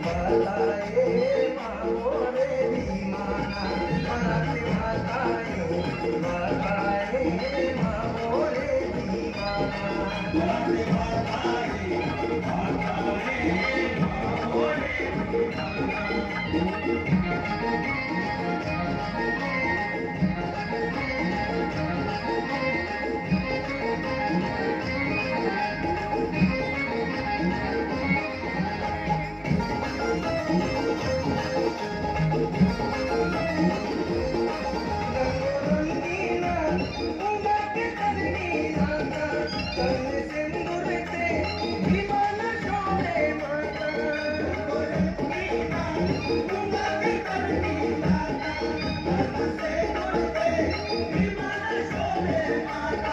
માતાએ માતા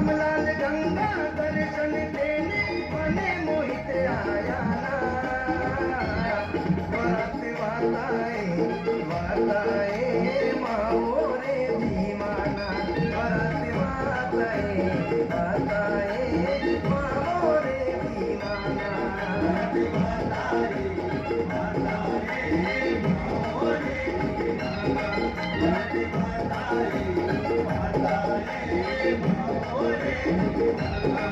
रामलाल गंगा दर्शन देने बने मोहित आया बात वाताए वाताए माओ रे दीवाना बात वाताए वाताए माओ रे दीवाना वाताए वाताए माओ रे दीवाना वाताए Música